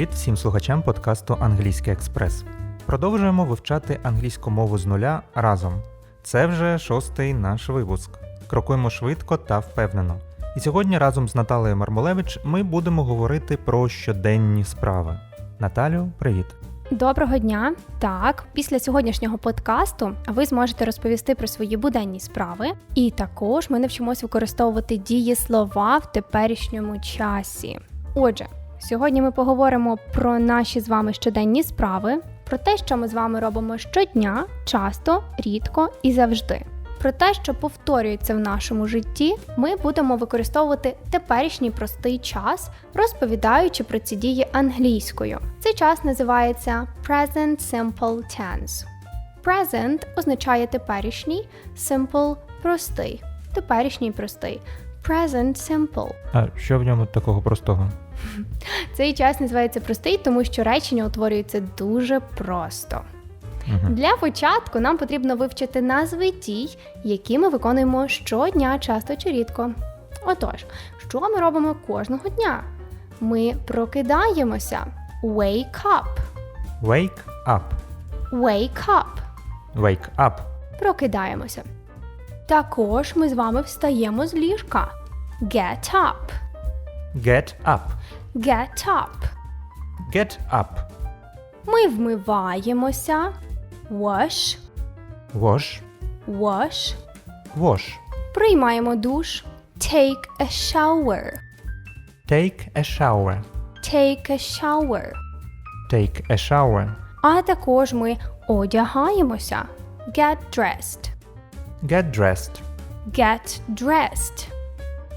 Привіт всім слухачам подкасту Англійський Експрес. Продовжуємо вивчати англійську мову з нуля разом. Це вже шостий наш випуск. Крокуємо швидко та впевнено. І сьогодні разом з Наталею Мармолевич ми будемо говорити про щоденні справи. Наталю, привіт! Доброго дня! Так, після сьогоднішнього подкасту ви зможете розповісти про свої буденні справи, і також ми навчимось використовувати дієслова в теперішньому часі. Отже, сьогодні ми поговоримо про наші з вами щоденні справи, про те, що ми з вами робимо щодня, часто, рідко і завжди. Про те, що повторюється в нашому житті, ми будемо використовувати теперішній простий час, розповідаючи про ці дії англійською. Цей час називається Present Simple Tense. Present означає теперішній, simple простий. Теперішній простий. Present simple. А що в ньому такого простого? Цей час називається простий, тому що речення утворюються дуже просто. Угу. Для початку нам потрібно вивчити назви дій, які ми виконуємо щодня, часто чи рідко. Отож, що ми робимо кожного дня? Ми прокидаємося. Wake up. Wake up. Wake up. Wake up. Прокидаємося. Також ми з вами встаємо з ліжка. Get up. Get up. Get up. Get up. Ми вмиваємося. Wash. Wash. Wash. Wash. Приймаємо душ. Take a shower. Take a shower. Take a shower. Take a shower. А також ми одягаємося. Get dressed. Get dressed. Get dressed.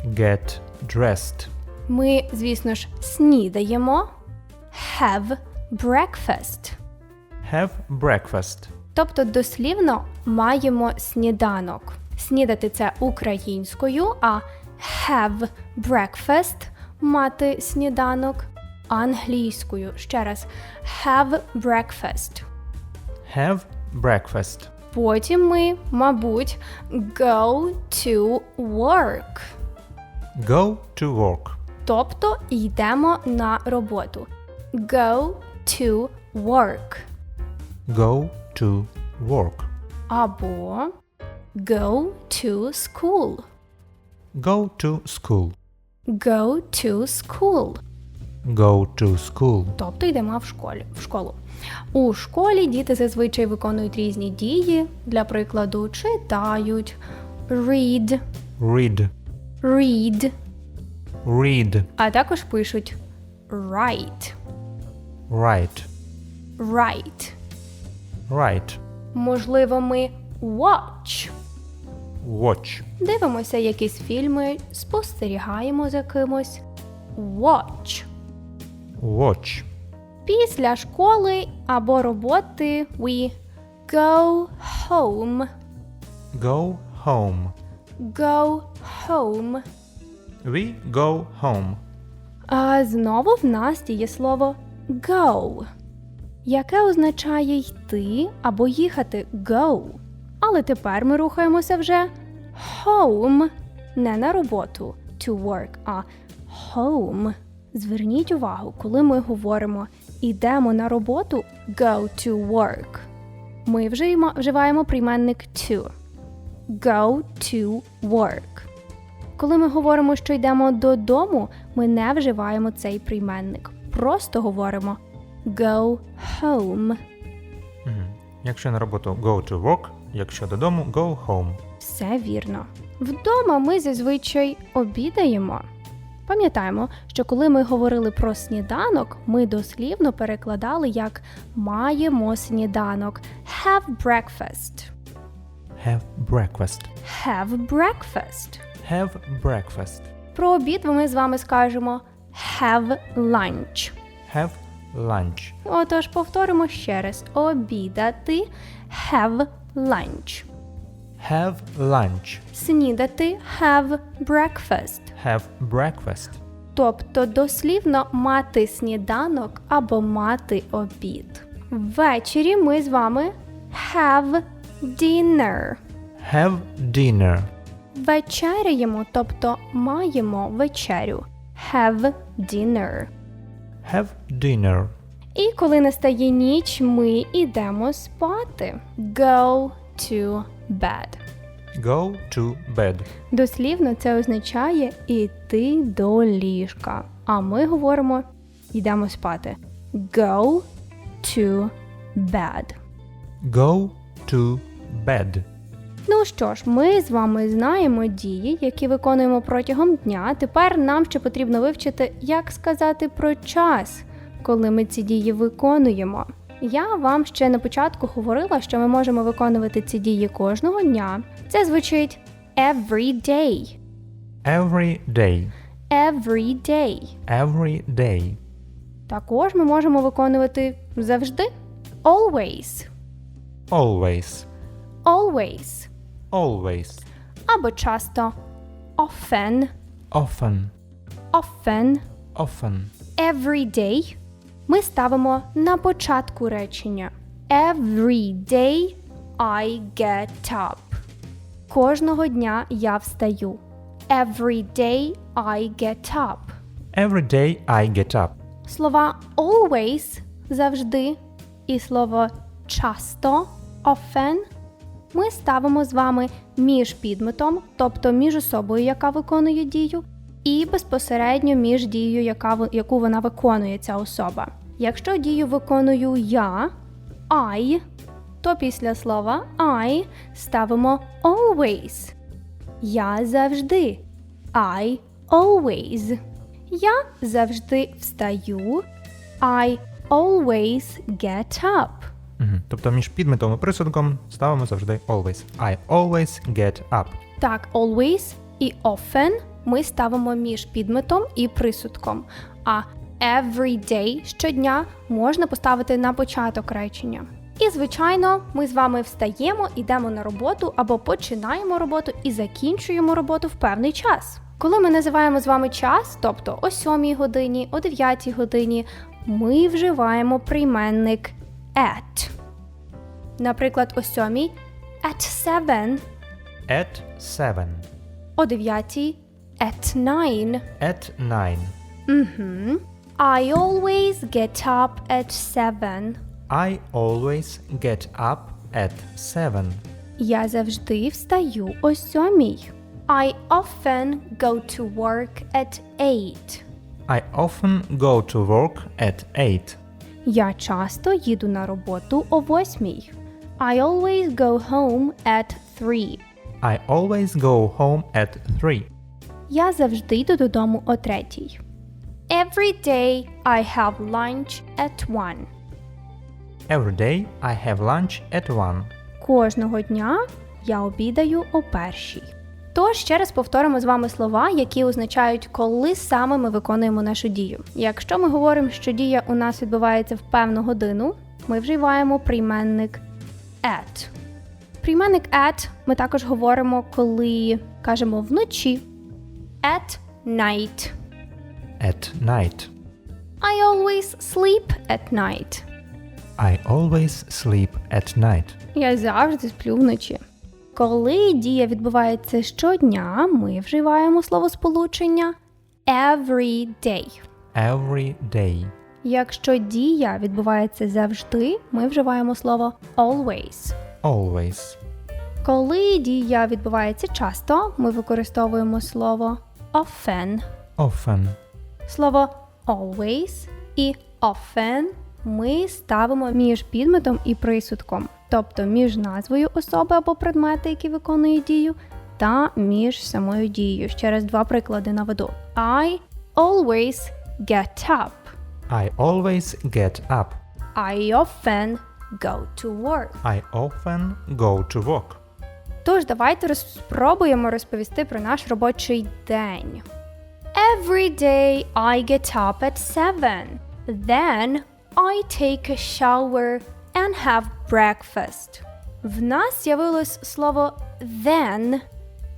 Get dressed. Ми, звісно ж, снідаємо. Have breakfast. Have breakfast. Тобто дослівно маємо сніданок. Снідати це українською, а have breakfast мати сніданок англійською. Ще раз have breakfast. Have breakfast. Потім ми, мабуть, go to work. Go to work. Тобто йдемо на роботу. Go to work. Go to work. Або go to school. Go to school. Go to school. Go to school. Тобто йдемо в школі, в школу. У школі діти зазвичай виконують різні дії. Для прикладу, читають, read, Read. read, Read. а також пишуть write, Write. write. Write. Можливо, ми watch. Watch. Дивимося якісь фільми, спостерігаємо за кимось. Watch. Watch. Після школи або роботи we go home. Go home. Go home. We go home. А знову в нас є слово go, яке означає йти або їхати go. Але тепер ми рухаємося вже home, не на роботу to work, а home. Зверніть увагу, коли ми говоримо ідемо на роботу go to work. Ми вживаємо, вживаємо прийменник to. Go to work. Коли ми говоримо, що йдемо додому, ми не вживаємо цей прийменник. Просто говоримо go home. Якщо на роботу go to work, якщо додому go home. Все вірно. Вдома ми зазвичай обідаємо. Пам'ятаємо, що коли ми говорили про сніданок, ми дослівно перекладали як маємо сніданок have breakfast. Have breakfast. Have breakfast. Have breakfast. Про обід ми з вами скажемо have lunch. Have lunch. Отож, повторимо ще раз: обідати have lunch. Have lunch. Снідати have breakfast. Have breakfast. Тобто дослівно мати сніданок або мати обід. Ввечері ми з вами have dinner. Have dinner. Вечеряємо, тобто маємо вечерю. Have dinner. have dinner. І коли настає ніч, ми йдемо спати. Go to bed. Go to bed. Дослівно це означає іти до ліжка. А ми говоримо йдемо спати. Go to bed. Go to bed. Ну що ж, ми з вами знаємо дії, які виконуємо протягом дня. Тепер нам ще потрібно вивчити, як сказати про час, коли ми ці дії виконуємо. Я вам ще на початку говорила, що ми можемо виконувати ці дії кожного дня. Це звучить every day. Every day. Every day. Every day. Також ми можемо виконувати завжди. Always. Always. Always. Always. Або часто often. Often. Often. Often. Every day ми ставимо на початку речення. Every day I get up. Кожного дня я встаю. Every day I get up. Every day I get up. Слова always завжди і слово часто often ми ставимо з вами між підметом, тобто між особою, яка виконує дію, і безпосередньо між дією, яка, яку вона виконує ця особа. Якщо дію виконую я, I, то після слова I ставимо always. Я завжди. I always. Я завжди встаю. I always get up. Мгм. Тобто між підметом і присудком ставимо завжди always. I always get up. Так, always і often ми ставимо між підметом і присудком. А every day щодня можна поставити на початок речення. І, звичайно, ми з вами встаємо, йдемо на роботу або починаємо роботу і закінчуємо роботу в певний час. Коли ми називаємо з вами час, тобто о 7 годині, о 9 годині, ми вживаємо прийменник at. Наприклад, о 7 at 7 At 7. о 9 at 9. At 9. Угу. I always get up at 7. I always get up at 7. Я завжди встаю о 7. I often go to work at 8. I often go to work at 8. Я часто їду на роботу о 8. I always go home at 3. I always go home at 3. Я завжди йду додому о 3. Every day I have lunch at 1. Every day I have lunch at 1. Кожного дня я обідаю о першій. Тож ще раз повторимо з вами слова, які означають, коли саме ми виконуємо нашу дію. Якщо ми говоримо, що дія у нас відбувається в певну годину, ми вживаємо прийменник at. Прийменник at ми також говоримо, коли кажемо вночі at night. At night. I always sleep at night. I always sleep at night. Я завжди сплю вночі. Коли дія відбувається щодня, ми вживаємо словосполучення every day. Every day. Якщо дія відбувається завжди, ми вживаємо слово always. Always. Коли дія відбувається часто, ми використовуємо слово often. Often. Слово always і often ми ставимо між підметом і присудком, тобто між назвою особи або предмети, які виконують дію, та між самою дією. Ще раз два приклади наведу. I always get up. I always get up. I often go to work. I often go to work. Тож давайте спробуємо розповісти про наш робочий день. Every day I get up at 7. Then I take a shower and have breakfast. В нас з'явилось слово then,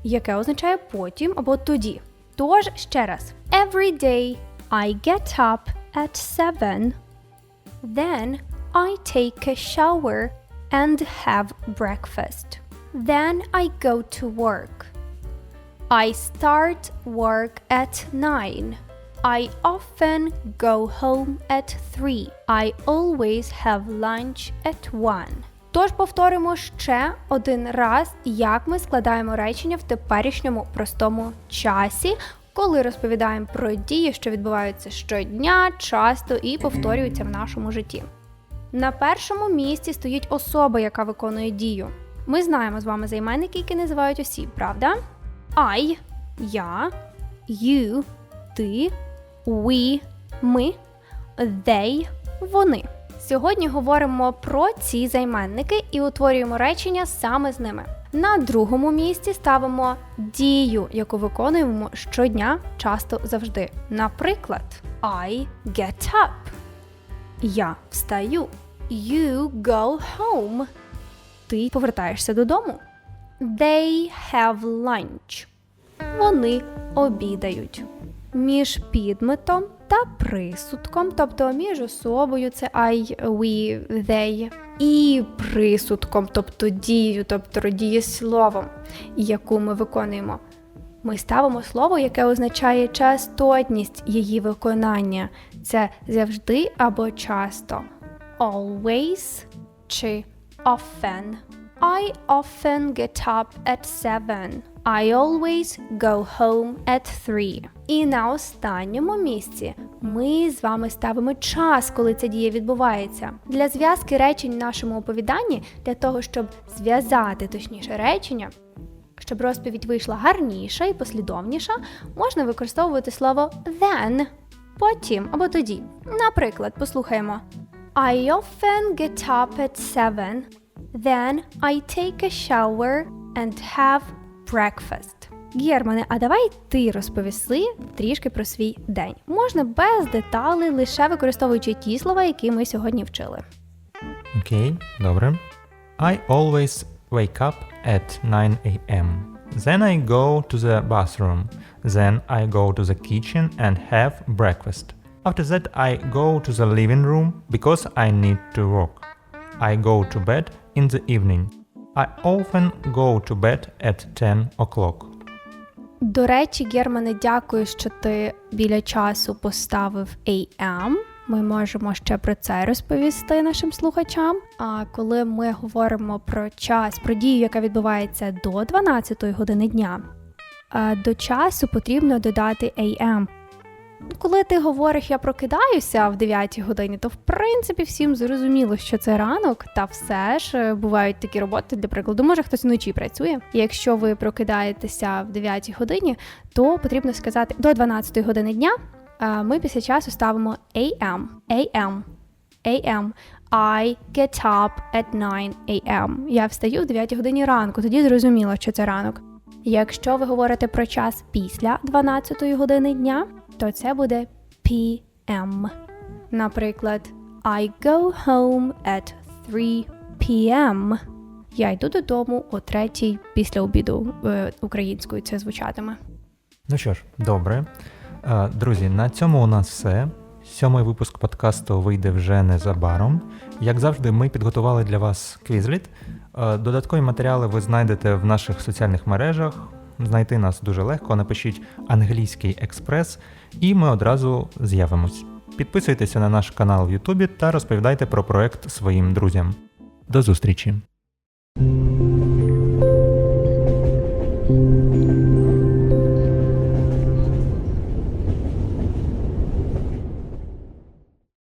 яке означає потім або тоді. Тож ще раз. Every day I get up at 7. Then I take a shower and have breakfast. Then I go to work. I start work at 9. I often go home at 3. I always have lunch at 1. Тож повторимо ще один раз, як ми складаємо речення в теперішньому простому часі, коли розповідаємо про дії, що відбуваються щодня, часто і повторюються в нашому житті. На першому місці стоїть особа, яка виконує дію. Ми знаємо з вами займенники, які називають осіб, правда? I – я, you – ти, we – ми, they – вони. Сьогодні говоримо про ці займенники і утворюємо речення саме з ними. На другому місці ставимо дію, яку виконуємо щодня, часто завжди. Наприклад, I get up. Я встаю. You go home. Ти повертаєшся додому. They have lunch. Вони обідають. Між підметом та присудком, тобто між особою це I, we, they, і присудком, тобто дією, тобто дієсловом, яку ми виконуємо. Ми ставимо слово, яке означає частотність її виконання. Це завжди або часто. Always чи often. I often get up at 7. I always go home at 3. І на останньому місці ми з вами ставимо час, коли ця дія відбувається. Для зв'язки речень в нашому оповіданні, для того, щоб зв'язати точніше речення, щоб розповідь вийшла гарніша і послідовніша, можна використовувати слово then, потім або тоді. Наприклад, послухаємо. I often get up at 7. Then I take a shower and have breakfast. Германе, а давай ти розповіси трішки про свій день. Можна без деталей, лише використовуючи ті слова, які ми сьогодні вчили. Окей, добре. I always wake up at 9 a.m. Then I go to the bathroom. Then I go to the kitchen and have breakfast. After that, I go to the living room because I need to work. I go to bed in the evening. I often go to bed at 10 o'clock. До речі, Германе, дякую, що ти біля часу поставив AM. Ми можемо ще про це розповісти нашим слухачам. А коли ми говоримо про час, про дію, яка відбувається до 12 години дня, до часу потрібно додати AM. Коли ти говориш, я прокидаюся в 9 годині, то в принципі всім зрозуміло, що це ранок, та все ж е, бувають такі роботи, для прикладу, може хтось вночі працює. І якщо ви прокидаєтеся в 9 годині, то потрібно сказати до 12 години дня. Ми після часу ставимо AM, AM, AM. I get up at 9 AM. Я встаю в 9 годині ранку, тоді зрозуміло, що це ранок. Якщо ви говорите про час після 12 години дня, то це буде PM. Наприклад, I go home at 3 p.m. Я йду додому о 3 після обіду е, українською це звучатиме. Ну що ж, добре. Е, Друзі, на цьому у нас все. Сьомий випуск подкасту вийде вже незабаром. Як завжди, ми підготували для вас квізліт. Е, Додаткові матеріали ви знайдете в наших соціальних мережах. Знайти нас дуже легко. Напишіть англійський експрес, і ми одразу з'явимось. Підписуйтеся на наш канал в Ютубі та розповідайте про проект своїм друзям. До зустрічі!